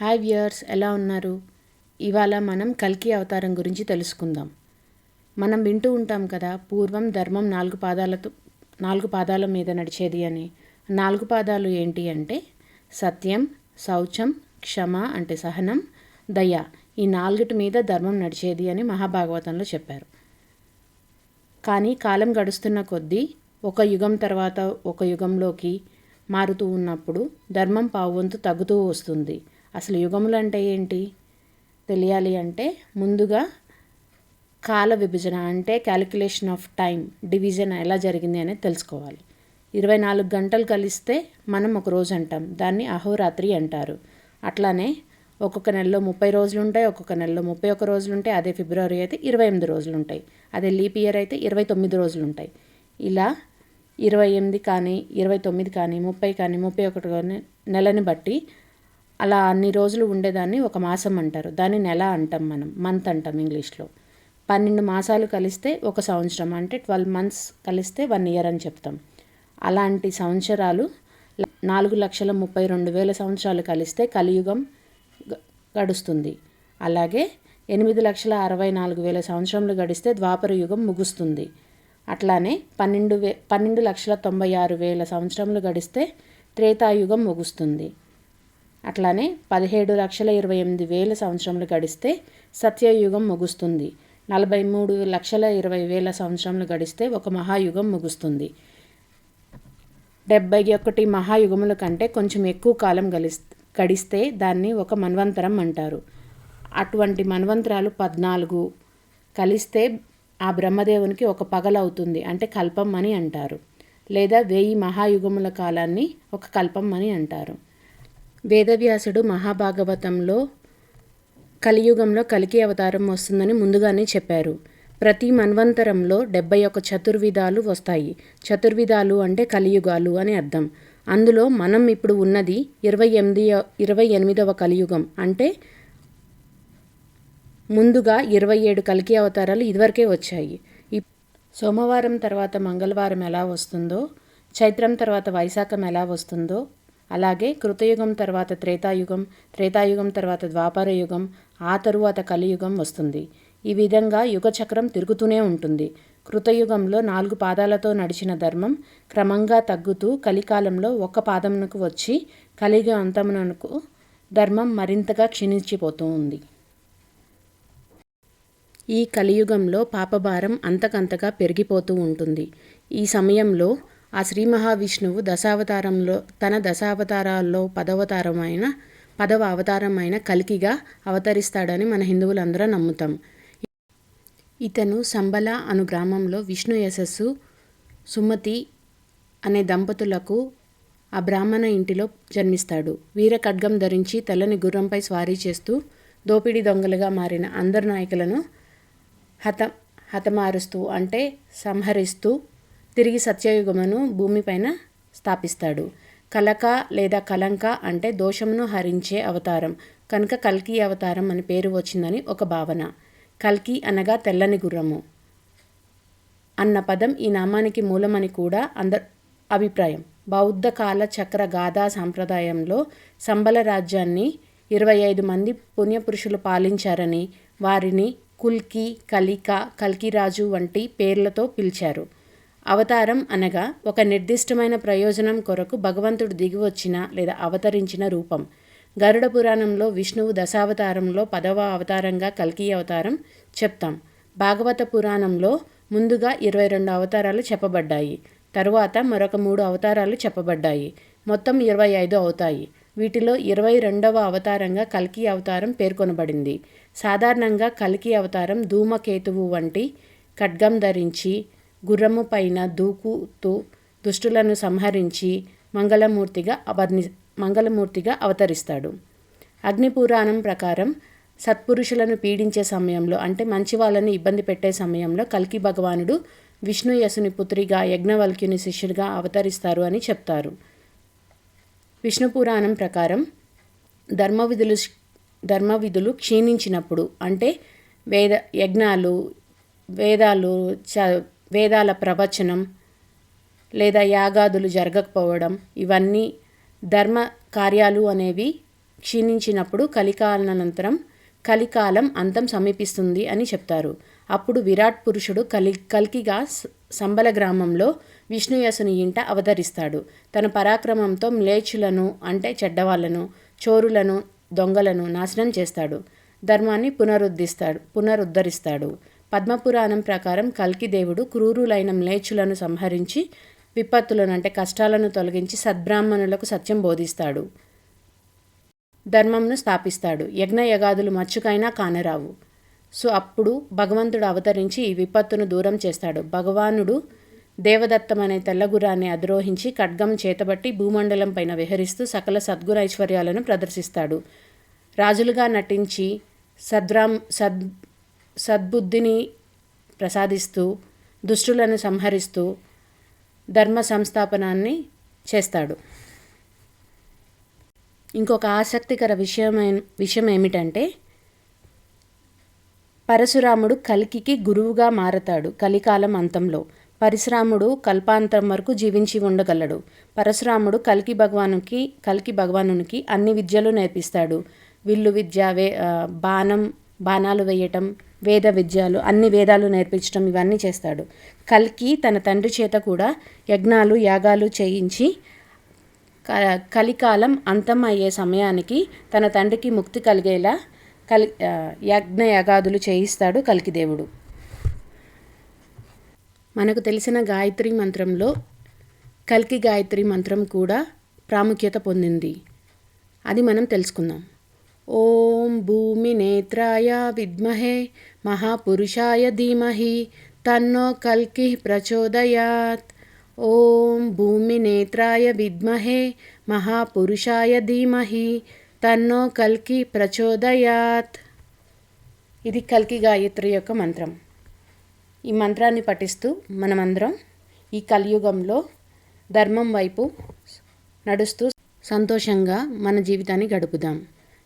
Hi viewers ఎలా ఉన్నారు? ఇవాళ మనం కల్కి అవతారం గురించి తెలుసుకుందాం. మనం వింటూ ఉంటాం కదా పూర్వం ధర్మం నాలుగు పాదాలతో నాలుగు పాదాల మీద నడిచేది అని. నాలుగు పాదాలు ఏంటి అంటే సత్యం శౌచం క్షమ అంటే సహనం దయ. ఈ నాలుగిటి మీద ధర్మం నడిచేది అని మహాభాగవతంలో చెప్పారు. కానీ కాలం గడుస్తున్న కొద్దీ ఒక యుగం తర్వాత ఒక యుగంలోకి మారుతూ ఉన్నప్పుడు ధర్మం పావువంతు తగ్గుతూ వస్తుంది. అసలు యుగములు అంటే ఏంటి? తెలియాలి అంటే ముందుగా కాల విభజన అంటే క్యాలిక్యులేషన్ ఆఫ్ టైం డివిజన్ ఎలా జరిగింది అనేది తెలుసుకోవాలి. ఇరవై నాలుగు గంటలు కలిస్తే మనం ఒక రోజు అంటాం దాన్ని అహోరాత్రి అంటారు. అట్లానే ఒక్కొక్క నెలలో ముప్పై రోజులు ఉంటాయి ఒక్కొక్క నెలలో ముప్పై ఒక్క రోజులు ఉంటాయి అదే ఫిబ్రవరి అయితే ఇరవై ఎనిమిది రోజులు ఉంటాయి. అదే లీప్ ఇయర్ అయితే ఇరవై తొమ్మిది రోజులు ఉంటాయి. ఇలా ఇరవై ఎనిమిది కానీ ఇరవై తొమ్మిది కానీ ముప్పై కానీ ముప్పై ఒకటి కానీ నెలని బట్టి అలా అన్ని రోజులు ఉండేదాన్ని ఒక మాసం అంటారు. దాన్ని నెల అంటాం మనం మంత్ అంటాం ఇంగ్లీష్లో. పన్నెండు మాసాలు కలిస్తే ఒక సంవత్సరం అంటే ట్వెల్వ్ మంత్స్ కలిస్తే వన్ ఇయర్ అని చెప్తాం. అలాంటి సంవత్సరాలు నాలుగు లక్షల ముప్పై రెండు వేల సంవత్సరాలు కలిస్తే కలియుగం గడుస్తుంది. అలాగే ఎనిమిది లక్షల అరవై నాలుగు వేల సంవత్సరములు గడిస్తే ద్వాపర యుగం ముగుస్తుంది. అట్లానే పన్నెండు వే పన్నెండు లక్షల తొంభై ఆరు వేల సంవత్సరములు గడిస్తే త్రేతాయుగం ముగుస్తుంది. అట్లానే పదిహేడు లక్షల ఇరవై ఎనిమిది వేల సంవత్సరములు గడిస్తే సత్యయుగం ముగుస్తుంది. నలభై మూడు లక్షల ఇరవై వేల సంవత్సరములు గడిస్తే ఒక మహాయుగం ముగుస్తుంది. డెబ్బై ఒకటి మహాయుగముల కంటే కొంచెం ఎక్కువ కాలం గలిస్ గడిస్తే దాన్ని ఒక మన్వంతరం అంటారు. అటువంటి మన్వంతరాలు పద్నాలుగు. కలిస్తే ఆ బ్రహ్మదేవునికి ఒక పగలవుతుంది అంటే కల్పం అని అంటారు. లేదా వెయ్యి మహాయుగముల కాలాన్ని ఒక కల్పం అని అంటారు. వేదవ్యాసుడు మహాభాగవతంలో కలియుగంలో కలికి అవతారం వస్తుందని ముందుగానే చెప్పారు. ప్రతి మన్వంతరంలో డెబ్బై ఒక చతుర్విధాలు వస్తాయి. చతుర్విధాలు అంటే కలియుగాలు అని అర్థం. అందులో మనం ఇప్పుడు ఉన్నది ఇరవై ఎనిమిది ఇరవై ఎనిమిదవ కలియుగం అంటే ముందుగా ఇరవై ఏడు కలికి అవతారాలు ఇదివరకే వచ్చాయి. ఈ సోమవారం తర్వాత మంగళవారం ఎలా వస్తుందో చైత్రం తర్వాత వైశాఖం ఎలా వస్తుందో అలాగే కృతయుగం తర్వాత త్రేతాయుగం త్రేతాయుగం తర్వాత ద్వాపర యుగం ఆ తరువాత కలియుగం వస్తుంది. ఈ విధంగా యుగచక్రం తిరుగుతూనే ఉంటుంది. కృతయుగంలో నాలుగు పాదాలతో నడిచిన ధర్మం క్రమంగా తగ్గుతూ కలికాలంలో ఒక్క పాదమునకు వచ్చి కలియుగ అంతమునకు ధర్మం మరింతగా క్షీణించిపోతూ ఉంది. ఈ కలియుగంలో పాపభారం అంతకంతగా పెరిగిపోతూ ఉంటుంది. ఈ సమయంలో ఆ శ్రీ మహావిష్ణువు దశావతారంలో తన దశావతారాల్లో పదవతారమైన పదవ అవతారమైన కలికిగా అవతరిస్తాడని మన హిందువులందరూ నమ్ముతాం. ఇతను సంబల అను గ్రామంలో విష్ణు యశస్సు సుమతి అనే దంపతులకు ఆ బ్రాహ్మణ ఇంటిలో జన్మిస్తాడు. వీర ఖడ్గం ధరించి తెల్లని గుర్రంపై స్వారీ చేస్తూ దోపిడీ దొంగలుగా మారిన అందరు నాయకులను హత హతమారుస్తూ అంటే సంహరిస్తూ తిరిగి సత్యయుగమును భూమిపైన స్థాపిస్తాడు. కలక లేదా కలంక అంటే దోషమును హరించే అవతారం. కనుక కల్కి అవతారం అని పేరు వచ్చిందని ఒక భావన. కల్కి అనగా తెల్లని గుర్రము. అన్న పదం ఈ నామానికి మూలమని కూడా అందర్ అభిప్రాయం. బౌద్ధ కాల చక్ర గాథా సాంప్రదాయంలో సంబల రాజ్యాన్ని ఇరవై ఐదు మంది పుణ్యపురుషులు పాలించారని వారిని కుల్కి కలిక కల్కిరాజు వంటి పేర్లతో పిలిచారు. అవతారం అనగా ఒక నిర్దిష్టమైన ప్రయోజనం కొరకు భగవంతుడు దిగివచ్చిన లేదా అవతరించిన రూపం. గరుడ పురాణంలో విష్ణువు దశావతారంలో పదవ అవతారంగా కల్కి అవతారం చెప్తాం. భాగవత పురాణంలో ముందుగా ఇరవై రెండు అవతారాలు చెప్పబడ్డాయి. తరువాత మరొక మూడు అవతారాలు చెప్పబడ్డాయి. మొత్తం ఇరవై ఐదు అవుతాయి. వీటిలో ఇరవై రెండవ అవతారంగా కల్కి అవతారం పేర్కొనబడింది. సాధారణంగా కల్కి అవతారం ధూమకేతువు వంటి ఖడ్గం ధరించి గుర్రము పైన దూకుతూ దుష్టులను సంహరించి మంగళమూర్తిగా అవర్ని మంగళమూర్తిగా అవతరిస్తాడు. అగ్నిపురాణం ప్రకారం సత్పురుషులను పీడించే సమయంలో అంటే మంచి వాళ్ళని ఇబ్బంది పెట్టే సమయంలో కల్కి భగవానుడు విష్ణు యసుని పుత్రిగా యజ్ఞవల్క్యుని శిష్యుడిగా అవతరిస్తారు అని చెప్తారు. విష్ణు పురాణం ప్రకారం ధర్మవిధులు ధర్మవిధులు క్షీణించినప్పుడు అంటే వేద యజ్ఞాలు వేదాలు చ వేదాల ప్రవచనం లేదా యాగాదులు జరగకపోవడం ఇవన్నీ ధర్మ కార్యాలు అనేవి క్షీణించినప్పుడు కలికాలనంతరం కలికాలం అంతం సమీపిస్తుంది అని చెప్తారు. అప్పుడు విరాట్ పురుషుడు కలి కల్కిగా సంబల గ్రామంలో విష్ణుయసుని ఇంట అవతరిస్తాడు. తన పరాక్రమంతో మ్లేచ్చులను అంటే చెడ్డవాళ్ళను చోరులను దొంగలను నాశనం చేస్తాడు. ధర్మాన్ని పునరుద్ధరిస్తాడు పునరుద్ధరిస్తాడు. పద్మపురాణం ప్రకారం కల్కి దేవుడు క్రూరులైన మ్లేచ్చులను సంహరించి విపత్తులను అంటే కష్టాలను తొలగించి సద్బ్రాహ్మణులకు సత్యం బోధిస్తాడు. ధర్మంను స్థాపిస్తాడు. యజ్ఞయగాదులు మచ్చుకైనా కానరావు. సో అప్పుడు భగవంతుడు అవతరించి ఈ విపత్తును దూరం చేస్తాడు. భగవానుడు దేవదత్తమనే తెల్లగురాన్ని అధిరోహించి ఖడ్గం చేతబట్టి భూమండలం పైన విహరిస్తూ సకల సద్గుణ ఐశ్వర్యాలను ప్రదర్శిస్తాడు. రాజులుగా నటించి సద్రామ్ సద్ సద్బుద్ధిని ప్రసాదిస్తూ దుష్టులను సంహరిస్తూ ధర్మ సంస్థాపనాన్ని చేస్తాడు. ఇంకొక ఆసక్తికర విషయమైన విషయం ఏమిటంటే పరశురాముడు కల్కికి గురువుగా మారతాడు కలికాలం అంతంలో. పరశురాముడు కల్పాంతం వరకు జీవించి ఉండగలడు. పరశురాముడు కల్కి భగవానుకి కల్కి భగవానునికి అన్ని విద్యలు నేర్పిస్తాడు. విల్లు విద్య వే బాణం బాణాలు వేయటం వేద విద్యలు అన్ని వేదాలు నేర్పించడం ఇవన్నీ చేస్తాడు. కల్కి తన తండ్రి చేత కూడా యజ్ఞాలు యాగాలు చేయించి క- కలికాలం అంతం అయ్యే సమయానికి తన తండ్రికి ముక్తి కలిగేలా కలి యజ్ఞ యాగాదులు చేయిస్తాడు కలికిదేవుడు మనకు తెలిసిన గాయత్రి మంత్రంలో కల్కి గాయత్రి మంత్రం కూడా ప్రాముఖ్యత పొందింది. అది మనం తెలుసుకుందాం. ఓం భూమి నేత్రాయ విద్మహే మహాపురుషాయ ధీమహి తన్నో కల్కి ప్రచోదయాత్. ఓం భూమి నేత్రాయ విద్మహే మహాపురుషాయ ధీమహి తన్నో కల్కి ప్రచోదయాత్. ఇది కల్కి గాయత్రి యొక్క మంత్రం. ఈ మంత్రాన్ని పఠిస్తూ మనమందరం ఈ కలియుగంలో ధర్మం వైపు నడుస్తూ సంతోషంగా మన జీవితాన్ని గడుపుదాం.